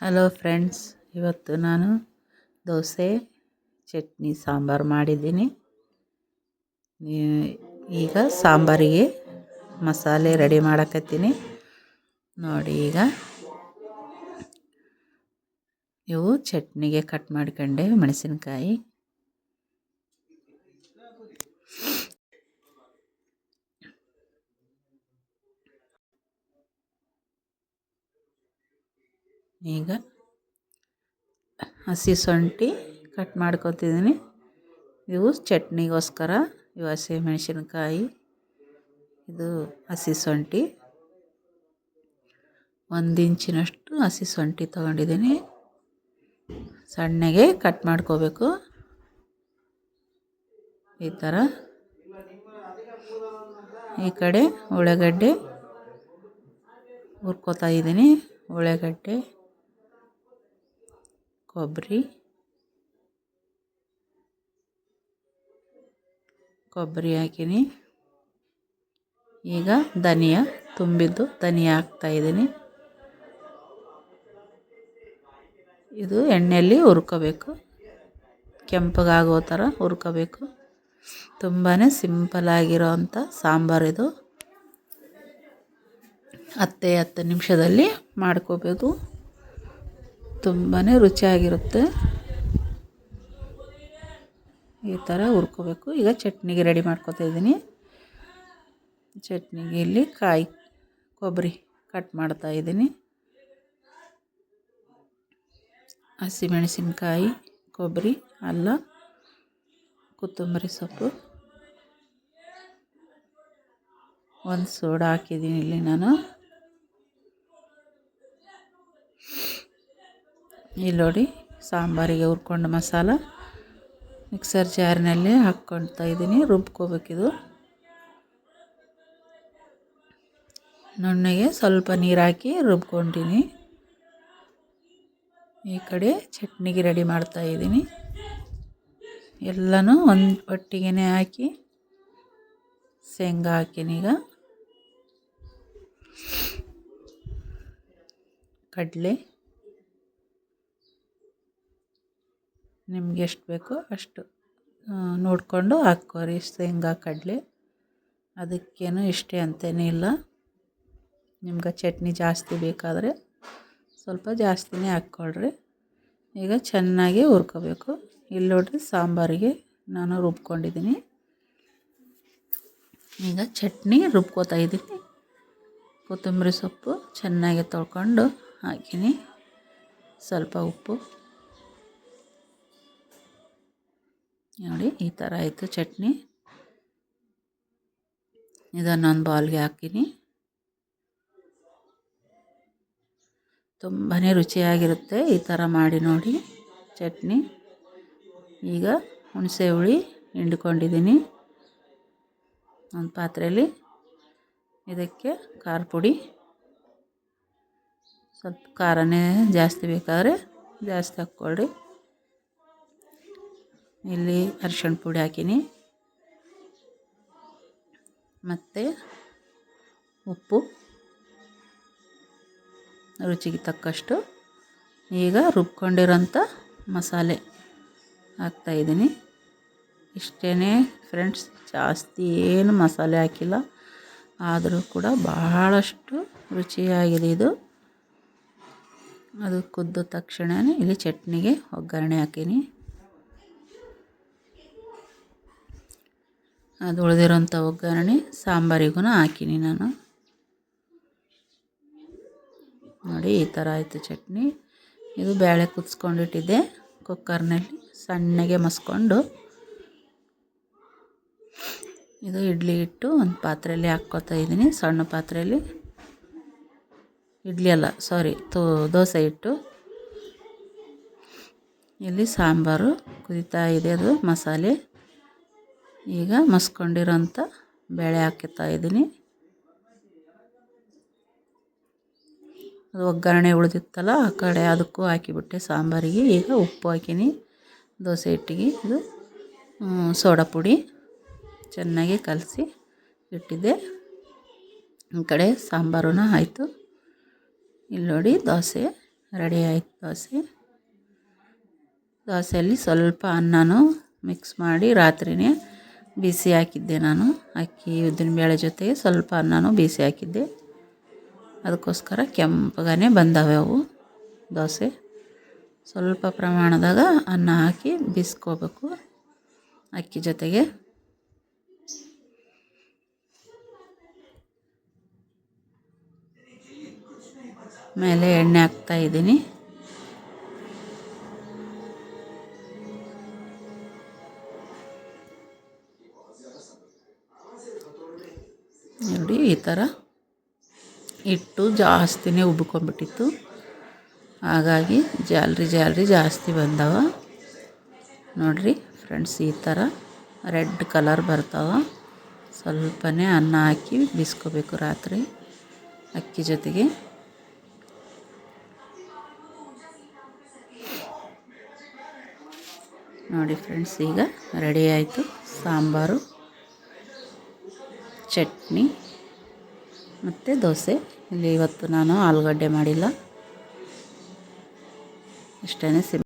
Hello friends ಇವತ್ತು ನಾನು ದೋಸೆ, ಚಟ್ನಿ, ಸಾಂಬಾರು ಮಾಡಿದ್ದೀನಿ. ಈಗ ಸಾಂಬಾರಿಗೆ ಮಸಾಲೆ ರೆಡಿ ಮಾಡಕತ್ತೀನಿ. ನೋಡಿ ಈಗ. ಇವು ಚಟ್ನಿಗೆ ಕಟ್ ಮಾಡ್ಕೊಂಡೆ ಮೆಣಸಿನ್ಕಾಯಿ. ಈಗ ಹಸಿ ಶುಂಠಿ ಕಟ್ ಮಾಡ್ಕೊತಿದ್ದೀನಿ. ಇವು ಚಟ್ನಿಗೋಸ್ಕರ ಇವು ಹಸಿ ಮೆಣಸಿನ್ಕಾಯಿ, ಇದು ಹಸಿ ಶುಂಠಿ. ಒಂದು ಇಂಚಿನಷ್ಟು ಹಸಿ ಶುಂಠಿ ತೊಗೊಂಡಿದ್ದೀನಿ. ಸಣ್ಣಗೆ ಕಟ್ ಮಾಡ್ಕೋಬೇಕು. ಈ ಥರ ಈ ಕಡೆ ಉಳ್ಳಾಗಡ್ಡೆ ಹುರ್ಕೋತಾ ಇದ್ದೀನಿ. ಉಳ್ಳಾಗಡ್ಡೆ ಕೊಬ್ಬರಿ. ಕೊಬ್ಬರಿ ಹಾಕೀನಿ. ಈಗ ಧನಿಯಾ ತುಂಬಿದ್ದು ಧನಿಯಾ ಹಾಕ್ತಾ ಇದ್ದೀನಿ. ಇದು ಎಣ್ಣೆಯಲ್ಲಿ ಹುರ್ಕೋಬೇಕು. ಕೆಂಪಗಾಗೋ ಥರ ಹುರ್ಕೋಬೇಕು. ತುಂಬಾ ಸಿಂಪಲ್ ಸಾಂಬಾರಿದು ಅಂಥ ಸಾಂಬಾರು ಇದು. ಹತ್ತೇ ಹತ್ತು ನಿಮಿಷದಲ್ಲಿ ಮಾಡ್ಕೋಬೇಕು ತುಂಬಾ ರುಚಿಯಾಗಿರುತ್ತೆ. ಈ ಥರ ಹುರ್ಕೋಬೇಕು. ಈಗ ಚಟ್ನಿಗೆ ರೆಡಿ ಮಾಡ್ಕೊತಾ ಇದ್ದೀನಿ. ಚಟ್ನಿಗೆ ಇಲ್ಲಿ ಕಾಯಿ ಕೊಬ್ಬರಿ ಕಟ್ ಮಾಡ್ತಾ ಇದ್ದೀನಿ. ಹಸಿಮೆಣಸಿನ್ಕಾಯಿ ಕೊಬ್ಬರಿ ಅಲ್ಲ, ಕೊತ್ತಂಬರಿ ಸೊಪ್ಪು. ಒಂದು ಸೋಡಾ ಹಾಕಿದ್ದೀನಿ ಇಲ್ಲಿ ನಾನು. ಇಲ್ಲಿ ನೋಡಿ ಸಾಂಬಾರಿಗೆ ಹುರ್ಕೊಂಡು ಮಸಾಲ ಮಿಕ್ಸರ್ ಜಾರ್ನಲ್ಲಿ ಹಾಕ್ಕೊಳ್ತಾ ಇದ್ದೀನಿ. ರುಬ್ಕೋಬೇಕಿದು. ನುಣ್ಣಗೆ ಸ್ವಲ್ಪ ನೀರು ಹಾಕಿ ರುಬ್ಕೊತೀನಿ ಈ ಕಡೆ ಚಟ್ನಿಗೆ ರೆಡಿ ಮಾಡ್ತಾ ಇದ್ದೀನಿ. ಎಲ್ಲನೂ ಒಂದು ಒಟ್ಟಿಗೆ ಹಾಕಿ ಶೇಂಗಾ ಹಾಕಿನಿ ಈಗ. ಕಡಲೆ. ನಿಮ್ಗೆ ಎಷ್ಟು ಬೇಕೋ ಅಷ್ಟು ನೋಡಿಕೊಂಡು ಹಾಕ್ಕೋರಿ. ಶೇಂಗಾ, ಕಡಲೆ, ಅದಕ್ಕೇನು ಇಷ್ಟೇ ಅಂತೇನೂ ಇಲ್ಲ. ನಿಮ್ಗೆ ಚಟ್ನಿ ಜಾಸ್ತಿ ಬೇಕಾದರೆ ಸ್ವಲ್ಪ ಜಾಸ್ತಿನೇ ಹಾಕ್ಕೊಳ್ರಿ. ಈಗ ಚೆನ್ನಾಗಿ ಹುರ್ಕೋಬೇಕು. ಇಲ್ಲಿ ನೋಡ್ರಿ ಸಾಂಬಾರಿಗೆ ನಾನು ರುಬ್ಕೊಂಡಿದ್ದೀನಿ. ಈಗ ಚಟ್ನಿ ರುಬ್ಕೋತಾ ಇದ್ದೀನಿ. ಕೊತ್ತಂಬರಿ ಸೊಪ್ಪು ಚೆನ್ನಾಗಿ ತೊಳ್ಕೊಂಡು ಹಾಕೀನಿ. ಸ್ವಲ್ಪ ಉಪ್ಪು. ನೋಡಿ, ಈ ಥರ ಆಯಿತು ಚಟ್ನಿ. ಇದನ್ನೊಂದು ಬೌಲ್ಗೆ ಹಾಕೀನಿ. ತುಂಬಾ ರುಚಿಯಾಗಿರುತ್ತೆ ಈ ಥರ ಮಾಡಿ ನೋಡಿ ಚಟ್ನಿ. ಈಗ ಹುಣಸೆ ಹುಳಿ ಹಿಂಡ್ಕೊಂಡಿದ್ದೀನಿ ಒಂದು ಪಾತ್ರೆಯಲ್ಲಿ ಇದಕ್ಕೆ ಖಾರ ಪುಡಿ. ಸ್ವಲ್ಪ ಖಾರನೇ ಜಾಸ್ತಿ ಬೇಕಾದರೆ ಜಾಸ್ತಿ ಹಾಕ್ಕೊಳ್ರಿ. ಇಲ್ಲಿ ಅರಿಶಿಣ ಪುಡಿ ಹಾಕೀನಿ. ಮತ್ತು ಉಪ್ಪು. ರುಚಿಗೆ ತಕ್ಕಷ್ಟು. ಈಗ ರುಬ್ಕೊಂಡಿರೋಂಥ ಮಸಾಲೆ ಹಾಕ್ತಾಯಿದ್ದೀನಿ ಇಷ್ಟೇ ಫ್ರೆಂಡ್ಸ್, ಜಾಸ್ತಿ ಏನು ಮಸಾಲೆ ಹಾಕಿಲ್ಲ. ಆದರೂ ಕೂಡ ಬಹಳಷ್ಟು ರುಚಿಯಾಗಿದೆ ಇದು. ಅದು ಕುದ್ದ ತಕ್ಷಣವೇ ಇಲ್ಲಿ ಚಟ್ನಿಗೆ ಒಗ್ಗರಣೆ ಹಾಕೀನಿ. ಅದು ಉಳಿದಿರೋಂಥ ಒಗ್ಗರಣೆ ಸಾಂಬಾರಿಗೂ ಹಾಕೀನಿ ನಾನು. ನೋಡಿ, ಈ ಥರ ಆಯಿತು ಚಟ್ನಿ. ಇದು ಬೇಳೆ ಕುದಿಸ್ಕೊಂಡಿಟ್ಟಿದ್ದೆ ಕುಕ್ಕರ್ನಲ್ಲಿ, ಸಣ್ಣಗೆ ಮಸ್ಕೊಂಡು. ಇದು ಇಡ್ಲಿ ಇಟ್ಟು ಒಂದು ಪಾತ್ರೆಯಲ್ಲಿ ಹಾಕ್ಕೊತಾ ಇದ್ದೀನಿ, ಸಣ್ಣ ಪಾತ್ರೆಯಲ್ಲಿ. ಇಡ್ಲಿ ಅಲ್ಲ ಸಾರಿ ತೋ, ದೋಸೆ ಇಟ್ಟು ಇಲ್ಲಿ ಸಾಂಬಾರು ಕುದೀತಾ ಇದೆ ಅದು ಮಸಾಲೆ. ಈಗ ಮಸ್ಕೊಂಡಿರೋಂಥ ಬೇಳೆ ಹಾಕುತ್ತಾ ಇದ್ದೀನಿ. ಅದು ಒಗ್ಗರಣೆ ಉಳಿದಿತ್ತಲ್ಲ, ಆ ಕಡೆ ಅದಕ್ಕೂ ಹಾಕಿಬಿಟ್ಟೆ ಸಾಂಬಾರಿಗೆ. ಈಗ ಉಪ್ಪು ಹಾಕೀನಿ, ದೋಸೆ ಹಿಟ್ಟಿಗೆ. ಇದು ಸೋಡಾ ಪುಡಿ. ಚೆನ್ನಾಗಿ ಕಲಸಿ ಇಟ್ಟಿದ್ದೆ. ಈ ಕಡೆ ಸಾಂಬಾರೂ ಆಯಿತು. ಇಲ್ಲಿ ನೋಡಿ, ದೋಸೆ, ರೆಡಿ ಆಯಿತು ದೋಸೆ. ದೋಸೆಯಲ್ಲಿ ಸ್ವಲ್ಪ ಅನ್ನನೂ ಮಿಕ್ಸ್ ಮಾಡಿ ರಾತ್ರಿಯೇ ಬಿಸಿ ಹಾಕಿದ್ದೆ ನಾನು. ಅಕ್ಕಿ ಉದ್ದಿನಬೇಳೆ ಜೊತೆಗೆ ಸ್ವಲ್ಪ ಅನ್ನನೂ ಬಿಸಿ ಹಾಕಿದ್ದೆ. ಅದಕ್ಕೋಸ್ಕರ ಕೆಂಪಗಾನೆ ಬಂದವೆ ಅವು. ದೋಸೆ. ಸ್ವಲ್ಪ ಪ್ರಮಾಣದಾಗ ಅನ್ನ ಹಾಕಿ ಬಿಸ್ಕೋಬೇಕು ಅಕ್ಕಿ ಜೊತೆಗೆ. ಮೇಲೆ ಎಣ್ಣೆ ಹಾಕ್ತಾ ಇದ್ದೀನಿ. ಈ ಥರ ಇಟ್ಟು ಜಾಸ್ತಿನೇ ಉಬ್ಕೊಂಬಿಟ್ಟಿತ್ತು ಹಾಗಾಗಿ ಜಾಲ್ರಿ ಜಾಲ್ರಿ ಜಾಸ್ತಿ ಬಂದವ. ನೋಡಿರಿ ಫ್ರೆಂಡ್ಸ್, ಈ ಥರ ರೆಡ್ ಕಲರ್ ಬರ್ತಾವ. ಸ್ವಲ್ಪನೇ ಅನ್ನ ಹಾಕಿ ಬಿಸ್ಕೋಬೇಕು ರಾತ್ರಿ ಅಕ್ಕಿ ಜೊತೆಗೆ. ನೋಡಿ ಫ್ರೆಂಡ್ಸ್, ಈಗ ರೆಡಿ ಆಯಿತು ಸಾಂಬಾರು, ಚಟ್ನಿ. ಮತ್ತು ದೋಸೆ. ಇಲ್ಲಿ ಇವತ್ತು ನಾನು ಆಲೂಗಡ್ಡೆ ಮಾಡಿಲ್ಲ. ಇಷ್ಟೇ ಸಿಂ